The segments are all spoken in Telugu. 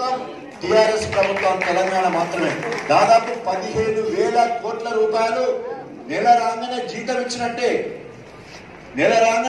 మొత్తం టిఆర్ఎస్ ప్రభుత్వం తెలంగాణ మాత్రమే. దాదాపు పదిహేను వేల కోట్ల రూపాయలు నెల రాగానే జీతం ఇచ్చినట్టే. నెల రాగానే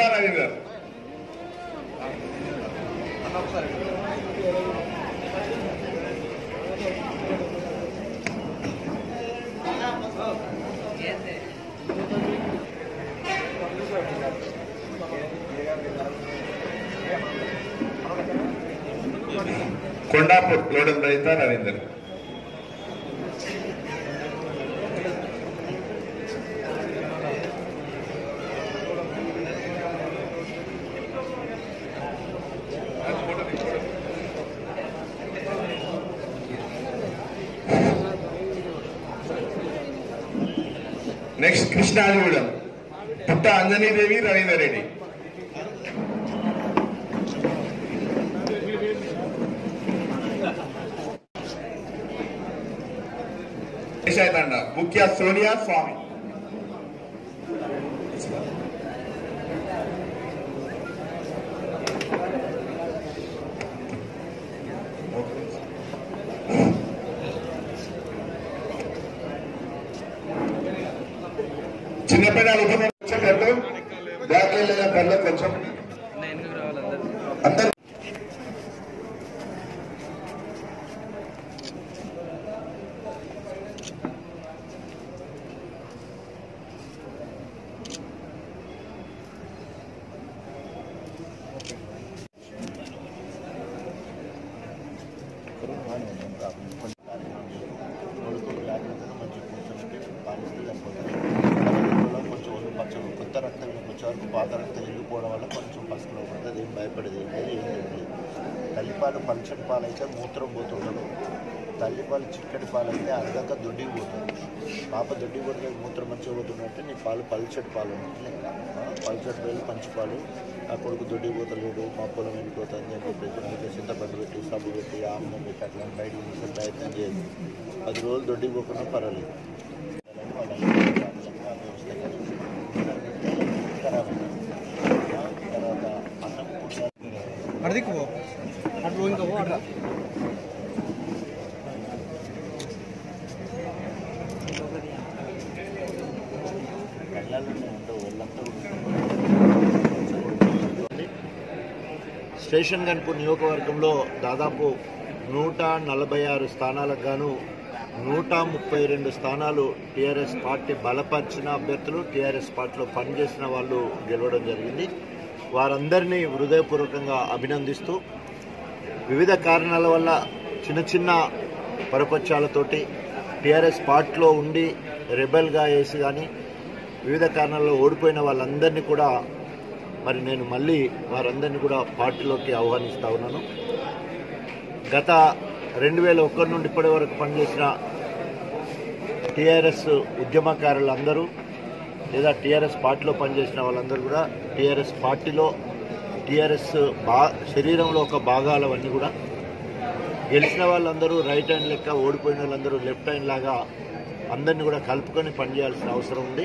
கருணாநிதிவர் கொண்டாப்பூர் லோடன் ரயித்தார் அறிந்தர் నెక్స్ట్ కృష్ణాదిగూడెం పుట్ట అంజనీదేవి రవీందర్ రెడ్డి తండ ముఖ్య సోనియా స్వామి చిన్నపిల్లలు వచ్చేటట్టు బ్యాక్ లేదా కళ్ళు కొంచెం అందరూ తల్లిపాలు పల్చటి పాలు అయితే మూత్రం పోతుండదు. తల్లిపాలు చిక్కటి పాలు అయితే దొడ్డికి పోతుంది పాప దొడ్డి కొడితే మూత్రం మంచిగా పోతున్నట్టు నీ పాలు పల్చటి పాలు ఉంటాయి పల్చటి పాలు మంచి పాలు ఆ కొడుకు దొడ్డికి పోతలేడు మా పొలం వెళ్ళిపోతుంది అని చెప్పేసి మీకు చింతపండు పెట్టి సబ్బు పెట్టి ఆమ్లం పెట్టి అట్లా బయటకు తీసే ప్రయత్నం చేయదు పది రోజులు దొడ్డికి పోకుండా పర్వాలేదు. అడిదికు పో అటు అట్లా స్టేషన్ గన్పూర్ నియోజకవర్గంలో దాదాపు నూట నలభై ఆరు స్థానాలకు గాను నూట ముప్పై రెండు స్థానాలు టీఆర్ఎస్ పార్టీ బలపరిచిన అభ్యర్థులు టీఆర్ఎస్ పార్టీలో పనిచేసిన వాళ్ళు గెలవడం జరిగింది. వారందరినీ హృదయపూర్వకంగా అభినందిస్తూ వివిధ కారణాల వల్ల చిన్న చిన్న పరపక్షాలతోటి టీఆర్ఎస్ పార్టీలో ఉండి రెబెల్గా వేసి కానీ వివిధ కారణాల్లో ఓడిపోయిన వాళ్ళందరినీ కూడా మరి నేను మళ్ళీ వారందరినీ కూడా పార్టీలోకి ఆహ్వానిస్తా ఉన్నాను. గత రెండు వేల ఒకటి నుండి ఇప్పటి వరకు పనిచేసిన టీఆర్ఎస్ ఉద్యమకారులందరూ లేదా టీఆర్ఎస్ పార్టీలో పనిచేసిన వాళ్ళందరూ కూడా టీఆర్ఎస్ పార్టీలో టీఆర్ఎస్ బా శరీరంలో ఒక భాగాలవన్నీ కూడా గెలిచిన వాళ్ళందరూ రైట్ హ్యాండ్ లెక్క ఓడిపోయిన వాళ్ళందరూ లెఫ్ట్ హ్యాండ్ లాగా అందరినీ కూడా కలుపుకొని పనిచేయాల్సిన అవసరం ఉంది.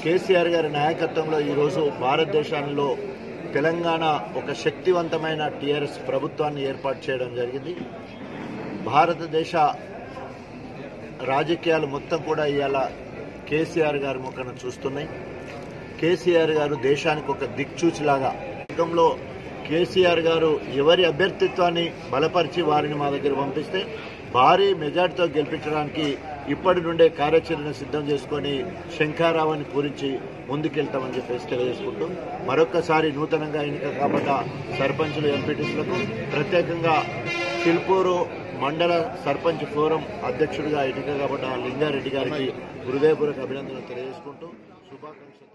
కేసీఆర్ గారి నాయకత్వంలో ఈరోజు భారతదేశంలో తెలంగాణ ఒక శక్తివంతమైన టీఆర్ఎస్ ప్రభుత్వాన్ని ఏర్పాటు చేయడం జరిగింది. భారతదేశ రాజకీయాలు మొత్తం కూడా ఇవాళ కేసీఆర్ గారి ముఖాన చూస్తున్నాయి. కేసీఆర్ గారు దేశానికి ఒక దిక్చూచిలాగా యుగంలో కేసీఆర్ గారు ఎవరి అభ్యర్థిత్వాన్ని బలపరిచి వారిని మా దగ్గర పంపిస్తే భారీ మెజార్టీతో గెలిపించడానికి ఇప్పటి నుండే కార్యాచరణ సిద్ధం చేసుకొని శంఖారావాన్ని పూరించి ముందుకెళ్తామని చెప్పేసి తెలియజేసుకుంటూ మరొక్కసారి నూతనంగా ఎన్నిక కాబట్ట సర్పంచులు ఎంపీటీసులకు ప్రత్యేకంగా తిల్పూరు మండల సర్పంచ్ ఫోరం అధ్యక్షుడిగా ఎన్నిక కాబట్టి లింగారెడ్డి గారికి హృదయపూర్వక అభినందనలు తెలియజేసుకుంటూ శుభాకాంక్షలు.